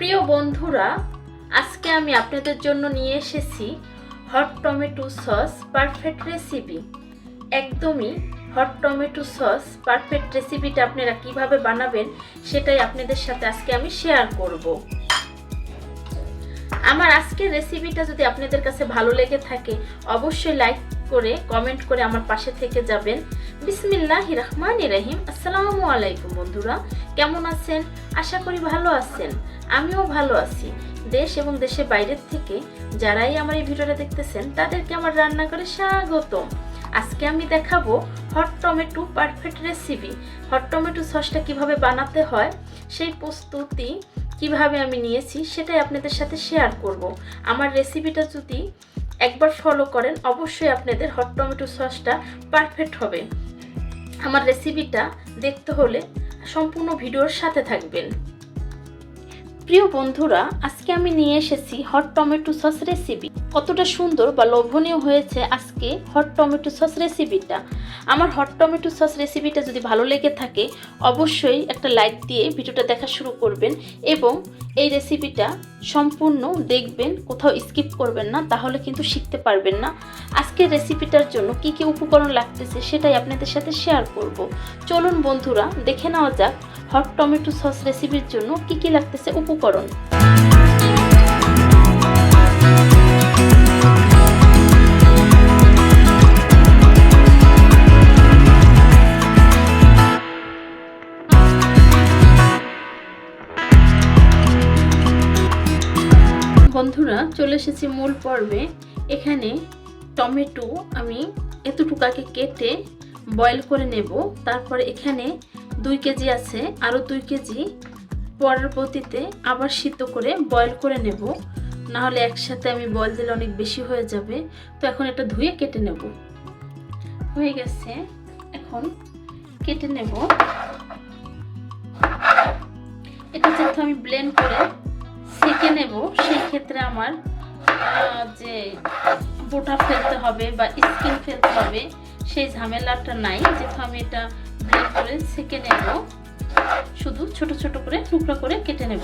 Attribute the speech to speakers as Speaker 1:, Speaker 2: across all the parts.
Speaker 1: প্রিয় বন্ধুরা, আজকে আমি আপনাদের জন্য নিয়ে এসেছি hot tomato sauce perfect recipe একদমই হট টমেটো সস পারফেক্ট রেসিপিটা আপনারা কীভাবে বানাবেন সেটাই আপনাদের সাথে আজকে আমি শেয়ার করব। আমার আজকের রেসিপিটা যদি আপনাদের কাছে ভালো লেগে থাকে, অবশ্যই লাইক করে কমেন্ট করে আমার পাশে থেকে যাবেন। বিসমিল্লাহ রহমান রহিম। আসসালামু আলাইকুম বন্ধুরা, কেমন আছেন? আশা করি ভালো আছেন। আমিও ভালো আছি। দেশ এবং দেশের বাইরের থেকে যারাই আমার এই ভিডিওটা দেখতেছেন, তাদেরকে আমার রান্নাঘরে স্বাগতম। আজকে আমি দেখাবো hot tomato perfect recipe hot tomato সসটা কীভাবে বানাতে হয়, সেই প্রস্তুতি কীভাবে আমি নিয়েছি, সেটাই আপনাদের সাথে শেয়ার করব। আমার রেসিপিটা যদি একবার ফলো করেন, অবশ্যই আপনাদের হট টমেটো সসটা পারফেক্ট হবে। আমার রেসিপিটা দেখতে হলে সম্পূর্ণ ভিডিওর সাথে থাকবেন। প্রিয় বন্ধুরা, আজকে আমি নিয়ে এসেছি হট টমেটো সস রেসিপি কতটা সুন্দর বা লোভনীয় হয়েছে আজকে হট টমেটো সস রেসিপিটা আমার হট টমেটো সস রেসিপিটা যদি ভালো লেগে থাকে, অবশ্যই একটা লাইক দিয়ে ভিডিওটা দেখা শুরু করবেন এবং এই রেসিপিটা সম্পূর্ণ দেখবেন, কোথাও স্কিপ করবেন না, তাহলে কিন্তু শিখতে পারবেন না। আজকের রেসিপিটার জন্য কি কি উপকরণ লাগতেছে সেটাই আপনাদের সাথে শেয়ার করব। চলুন বন্ধুরা, দেখে নেওয়া যাক। হট টমেটো সস রেসিপির জন্য কি কি লাগতেছে উপকরণ? বন্ধুরা, চলে এসেছি মূল পর্বে। এখানে টমেটো আমি এতটুকাকে কেটে বয়েল করে নেব। তারপর এখানে দুই কেজি আছে, আরও দুই কেজি। পরবর্তীতে আবার সিদ্ধ করে বয়েল করে নেব। না হলে একসাথে আমি বয়েল দিলে অনেক বেশি হয়ে যাবে। তো এখন এটা ধুয়ে কেটে নেব। হয়ে গেছে। এখন কেটে নেব। এটা যেহেতু আমি ব্লেন্ড করে সেঁকে নেব, সেই ক্ষেত্রে আমার যে বোটা ফেলতে হবে বা স্কিন ফেলতে হবে, সেই ঝামেলাটা নাই। যেহেতু আমি এটা করে সেঁকে নেব। শুধু ছোট ছোট করে টুকরো করে কেটে নেব।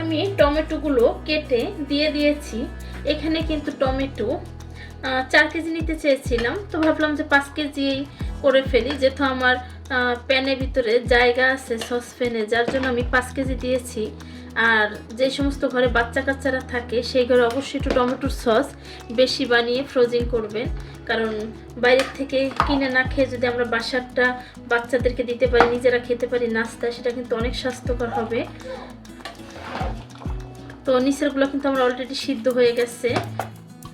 Speaker 1: আমি টমেটোগুলো কেটে দিয়ে দিয়েছি। এখানে কিন্তু টমেটো চার কেজি নিতে চেয়েছিলাম। তো ভাবলাম যে পাঁচ কেজি করে ফেলি, যেহেতু আমার প্যানের ভিতরে জায়গা আছে, সসপ্যানে, যার জন্য আমি পাঁচ কেজি দিয়েছি। আর যে সমস্ত ঘরে বাচ্চা কাচ্চারা থাকে, সেই ঘরে অবশ্যই একটু টমেটোর সস বেশি বানিয়ে ফ্রোজিং করবেন। কারণ বাইরের থেকে কিনে না খেয়ে যদি আমরা বাসারটা বাচ্চাদেরকে দিতে পারি, নিজেরা খেতে পারি নাস্তায় সেটা কিন্তু অনেক স্বাস্থ্যকর হবে। তো নিচেরগুলো কিন্তু আমার অলরেডি সিদ্ধ হয়ে গেছে।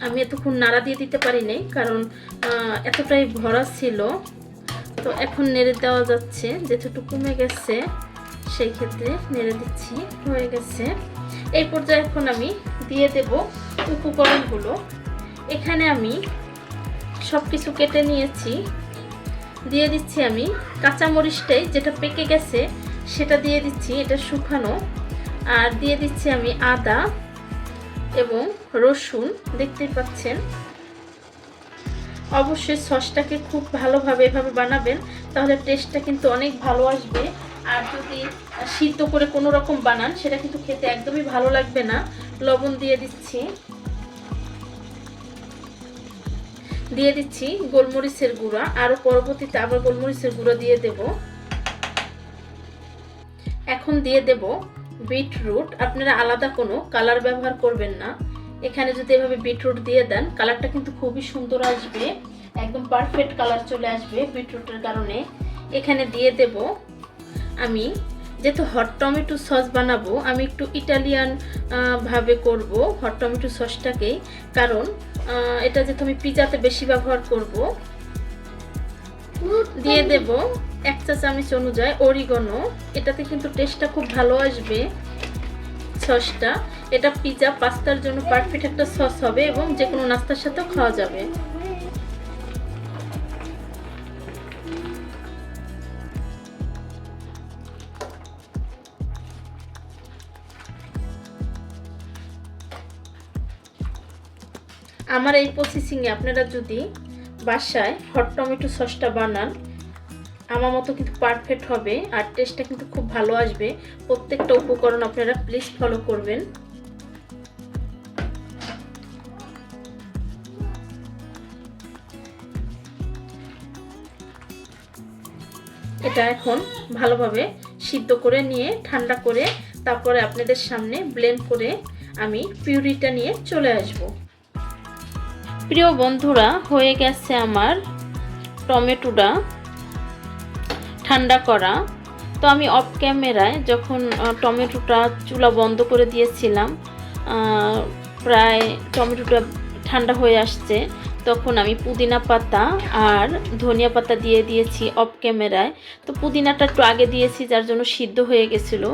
Speaker 1: আমি এতক্ষণ নাড়া দিয়ে দিতে পারি নাই, কারণ এতটাই ভরা ছিল। তো এখন নেড়ে দেওয়া যাচ্ছে। যেহেতু কমে গেছে, সেই ক্ষেত্রে নেড়ে দিচ্ছি হয়ে গেছে। এই পর্যায়ে এখন আমি দিয়ে দেব উপকরণগুলো। এখানে আমি সব কিছু কেটে নিয়েছি। দিয়ে দিচ্ছি আমি কাঁচামরিচটাই, যেটা পেকে গেছে, সেটা দিয়ে দিচ্ছি, এটা শুকানো। আর দিয়ে দিচ্ছি আমি আদা এবং রসুন, দেখতেই পাচ্ছেন। অবশ্যই সসটাকে খুব ভালোভাবে এভাবে বানাবেন, তাহলে টেস্টটা কিন্তু অনেক ভালো আসবে। আর যদি সিদ্ধ করে কোনো রকম বানান, সেটা কিন্তু খেতে একদমই ভালো লাগবে না। লবণ দিয়ে দিচ্ছি। দিয়ে দিচ্ছি গোলমরিচের গুঁড়া। আরও পরবর্তীতে আবার গোলমরিচের গুঁড়ো দিয়ে দেব। এখন দিয়ে দেব বিটরুট। আপনারা আলাদা কোনো কালার ব্যবহার করবেন না। এখানে যদি এভাবে বিটরুট দিয়ে দেন কালারটা কিন্তু খুবই সুন্দর আসবে। একদম পারফেক্ট কালার চলে আসবে বিটরুটের কারণে। এখানে দিয়ে দেব আমি যেহেতু হট টমেটো সস বানাবো আমি একটু ইটালিয়ান ভাবে করব হট টমেটো সসটাকেই কারণ এটা যেহেতু আমি পিজাতে বেশি ব্যবহার করব দিয়ে দেব এক চা চামচ অনুযায়ী অরিগনো। এটাতে কিন্তু টেস্টটা খুব ভালো আসবে। সসটা। এটা পিজা, পাস্তার জন্য পারফেক্ট একটা সস হবে এবং যে কোনো নাস্তার সাথেও খাওয়া যাবে। আমার এই প্রসেসিংয়ে আপনারা যদি বাসায় হট টমেটো সসটা বানান আমার মতো কিন্তু পারফেক্ট হবে আর টেস্টটা কিন্তু খুব ভালো আসবে। প্রত্যেকটা উপকরণ আপনারা প্লিজ ফলো করবেন। এটা এখন ভালোভাবে সিদ্ধ করে নিয়ে, ঠান্ডা করে তারপরে আপনাদের সামনে ব্লেন্ড করে আমি পিউরিটা নিয়ে চলে আসব। প্রিয় বন্ধুরা, হয়ে গেছে আমার টমেটোটা। ঠান্ডা করা। তো আমি অফ ক্যামেরায় যখন টমেটোটা চুলা বন্ধ করে দিয়েছিলাম প্রায় টমেটোটা ঠান্ডা হয়ে আসছে তখন আমি পুদিনা পাতা আর ধনিয়া পাতা দিয়ে দিয়েছি অফ ক্যামেরায় তো পুদিনাটা একটু আগে দিয়েছি, যার জন্য সিদ্ধ হয়ে গেছিল।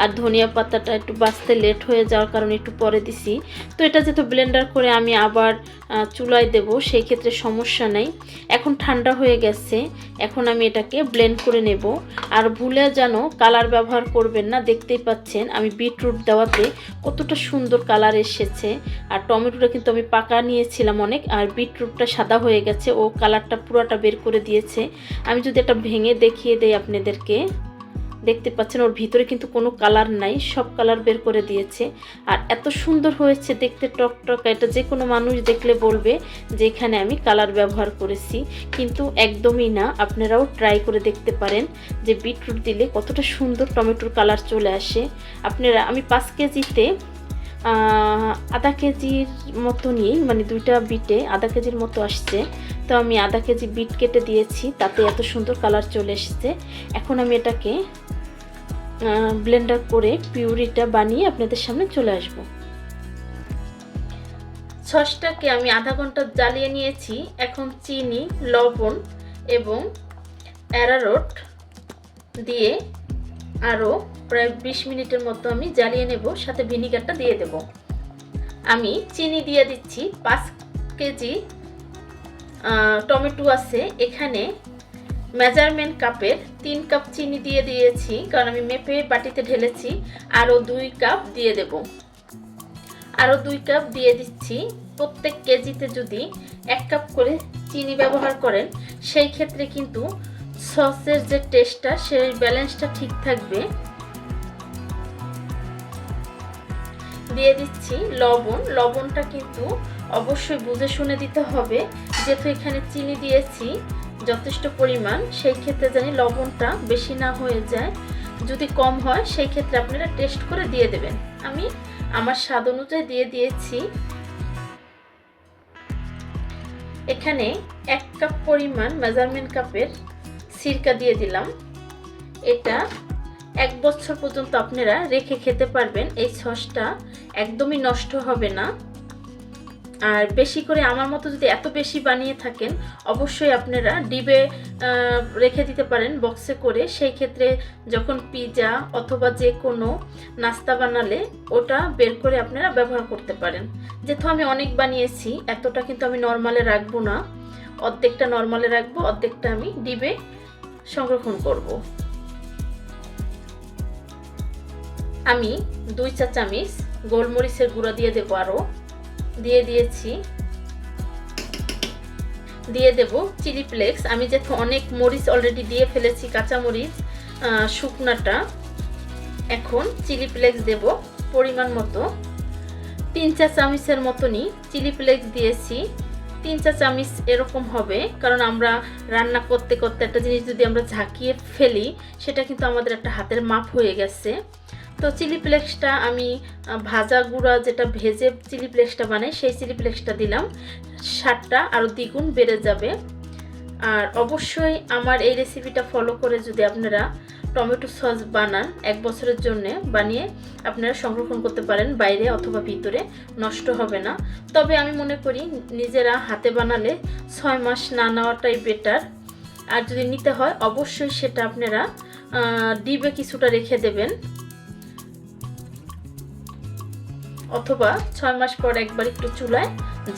Speaker 1: আর ধনিয়া পাতাটা একটু বাঁচতে লেট হয়ে যাওয়ার কারণে একটু পরে দিছি। তো এটা যেহেতু ব্লেন্ডার করে আমি আবার চুলায় দেব, সেই ক্ষেত্রে সমস্যা নেই। এখন ঠান্ডা হয়ে গেছে, এখন আমি এটাকে ব্লেন্ড করে নেব। আর ভুলে যেন কালার ব্যবহার করবেন না, দেখতেই পাচ্ছেন, আমি বিটরুট দেওয়াতে কতটা সুন্দর কালার এসেছে। আর টমেটোটা কিন্তু আমি পাকা নিয়েছিলাম অনেক, আর বিটরুটটা সাদা হয়ে গেছে, ও কালারটা পুরোটা বের করে দিয়েছে। আমি যদি এটা ভেঙে দেখিয়ে দেই আপনাদেরকে, দেখতে পাচ্ছেন ওর ভিতরে কিন্তু কোনো কালার নাই, সব কালার বের করে দিয়েছে। আর এত সুন্দর হয়েছে দেখতে টক টক এটা যে কোনো মানুষ দেখলে বলবে যে এখানে আমি কালার ব্যবহার করেছি। কিন্তু একদমই না, আপনারাও ট্রাই করে দেখতে পারেন যে বিটরুট দিলে কতটা সুন্দর টমেটোর কালার চলে আসে। আপনারা, আমি পাঁচ কেজিতে আধা কেজির মতো নিয়েই মানে দুইটা বিটে আধা কেজির মতো আসছে। তো আমি আধা কেজি বিট কেটে দিয়েছি, তাতে এত সুন্দর কালার চলে এসেছে। এখন আমি এটাকে ব্লেন্ডার করে পিউরিটা বানিয়ে আপনাদের সামনে চলে আসব। সসটাকে আমি আধা ঘণ্টা জ্বালিয়ে নিয়েছি। এখন চিনি, লবণ এবং অ্যারারোট দিয়ে আরও প্রায় বিশ মিনিটের মতো আমি জ্বালিয়ে নেব, সাথে ভিনিগারটা দিয়ে দেব। আমি চিনি দিয়ে দিচ্ছি, পাঁচ কেজি টমেটো আছে। এখানে মেজারমেন্ট কাপের তিন কাপ চিনি দিয়ে দিয়েছি, কারণ আমি মেপে বাটিতে ঢেলেছি। আরও দুই কাপ দিয়ে দেব। আরও দুই কাপ দিয়ে দিচ্ছি। প্রত্যেক কেজিতে যদি এক কাপ করে চিনি ব্যবহার করেন, সেই ক্ষেত্রে কিন্তু সসের যে টেস্টটা সেই ব্যালেন্সটা ঠিক থাকবে। দিয়ে দিচ্ছি লবণ। লবণটা কিন্তু অবশ্যই বুঝে শুনে দিতে হবে। যেহেতু এখানে চিনি দিয়েছি, যথেষ্ট পরিমাণ, সেই ক্ষেত্রে জানি লবণটা বেশি না হয়ে যায়। যদি কম হয়, সেই ক্ষেত্রে আপনারা টেস্ট করে দিয়ে দেবেন। আমি আমার স্বাদ অনুযায়ী দিয়ে দিয়েছি। এখানে এক কাপ পরিমাণ মেজারমেন্ট কাপের সিরকা দিয়ে দিলাম। এটা এক বছর পর্যন্ত আপনারা রেখে খেতে পারবেন। এই সসটা একদমই নষ্ট হবে না। আর বেশি করে আমার মতো যদি এত বেশি বানিয়ে থাকেন, অবশ্যই আপনারা ডিবে রেখে দিতে পারেন বক্সে করে। সেই ক্ষেত্রে যখন পিৎজা অথবা যে কোনো নাস্তা বানালে, ওটা বের করে আপনারা ব্যবহার করতে পারেন। যেহেতু আমি অনেক বানিয়েছি, এতটা কিন্তু আমি নর্মালে রাখব না। অর্ধেকটা নর্মালে রাখব, অর্ধেকটা আমি ডিবে সংরক্ষণ করব। আমি দুই চা চামিচ গোলমরিচের গুঁড়া দিয়ে দেবো আরও দিয়ে দিয়েছি। দিয়ে দেব চিলি ফ্লেক্স। আমি যেহেতু অনেক মরিচ অলরেডি দিয়ে ফেলেছি, কাঁচা মরিচ শুকনাটা, এখন চিলি ফ্লেক্স দেব পরিমাণ মতো। তিন চা চামচের মতনই চিলি ফ্লেক্স দিয়েছি। তিন চা চামচ এরকম হবে, কারণ আমরা রান্না করতে করতে একটা জিনিস যদি আমরা ঝাঁকিয়ে ফেলি, সেটা কিন্তু আমাদের একটা হাতের মাপ হয়ে গেছে। তো চিলি ফ্লেক্সটা আমি ভাজা গুঁড়া যেটা ভেজে চিলি ফ্লেক্সটা বানাই, সেই চিলি ফ্লেক্সটা দিলাম। স্বাদটা আরও দ্বিগুণ বেড়ে যাবে। আর অবশ্যই আমার এই রেসিপিটা ফলো করে যদি আপনারা টমেটো সস বানান এক বছরের জন্য বানিয়ে আপনারা সংরক্ষণ করতে পারেন বাইরে অথবা ভিতরে, নষ্ট হবে না। তবে আমি মনে করি নিজেরা হাতে বানালে ছয় মাস না নেওয়াটাই বেটার আর যদি নিতে হয়, অবশ্যই সেটা আপনারা ডিবে কিছুটা রেখে দেবেন। অথবা ছয় মাস পর একবার একটু চুলায়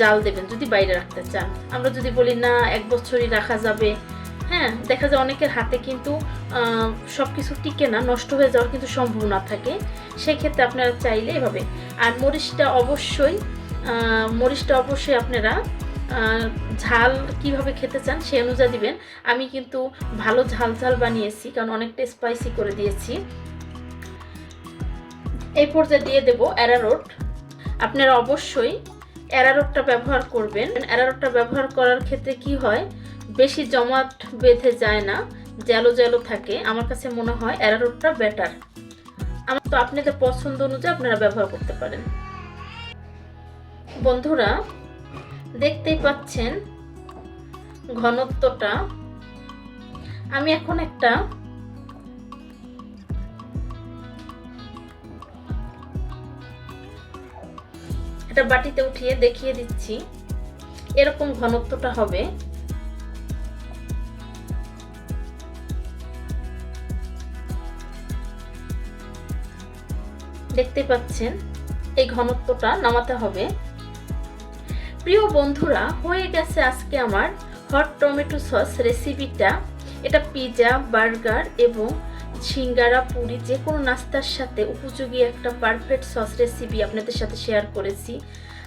Speaker 1: জাল দেবেন যদি বাইরে রাখতে চান। আমরা যদি বলি, না, এক বছরই রাখা যাবে। হ্যাঁ দেখা যায় অনেকের হাতে কিন্তু সব কিছু টিকে না, নষ্ট হয়ে যাওয়ার কিন্তু সম্ভাবনা থাকে। সেই ক্ষেত্রে আপনারা চাইলে এভাবে। আর মরিচটা অবশ্যই মরিচটা অবশ্যই আপনারা ঝাল কীভাবে খেতে চান সেই অনুযায়ী দিবেন। আমি কিন্তু ভালো ঝাল ঝাল বানিয়েছি, কারণ অনেকটা স্পাইসি করে দিয়েছি। এই পর্যায়ে দিয়ে দেব অ্যারারোট আপনারা অবশ্যই অ্যারারোটটা ব্যবহার করবেন। অ্যারারোটটা ব্যবহার করার ক্ষেত্রে কি হয় বেশি জমাট বেঁধে যায় না, জ্যালো জ্যালো থাকে। আমার কাছে মনে হয় অ্যারারোটটা বেটার আমার তো আপনাদের পছন্দ অনুযায়ী আপনারা ব্যবহার করতে পারেন। বন্ধুরা, দেখতেই পাচ্ছেন ঘনত্বটা। আমি এখন একটা এটা বাটিতে উঠিয়ে দেখিয়ে দিচ্ছি। এরকম ঘনত্বটা হবে। দেখতে পাচ্ছেন, এই ঘনত্বটা নামাতে হবে। প্রিয় বন্ধুরা, হয়ে গেছে আজকে আমার হট টমেটো সস রেসিপিটা এটা পিজা বার্গার এবং সিঙ্গারা, পুরি যে কোনো নাস্তার সাথে উপযোগী একটা পারফেক্ট সস রেসিপি আপনাদের সাথে শেয়ার করেছি।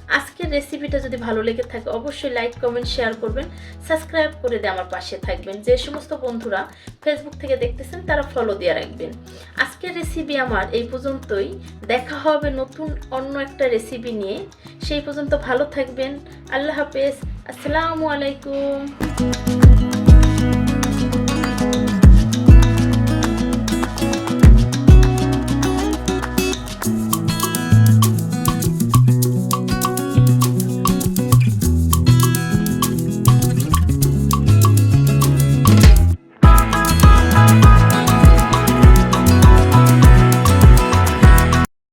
Speaker 1: আজকের রেসিপিটা যদি ভালো লেগে থাকে, অবশ্যই লাইক কমেন্ট শেয়ার করবেন। সাবস্ক্রাইব করে দিয়ে আমার পাশে থাকবেন। যে সমস্ত বন্ধুরা ফেসবুক থেকে দেখতেছেন, তারা ফলো দিয়ে রাখবেন। আজকের রেসিপি আমার এই পর্যন্তই। দেখা হবে নতুন অন্য একটা রেসিপি নিয়ে। সেই পর্যন্ত ভালো থাকবেন। আল্লাহ হাফেজ। আসসালামু আলাইকুম।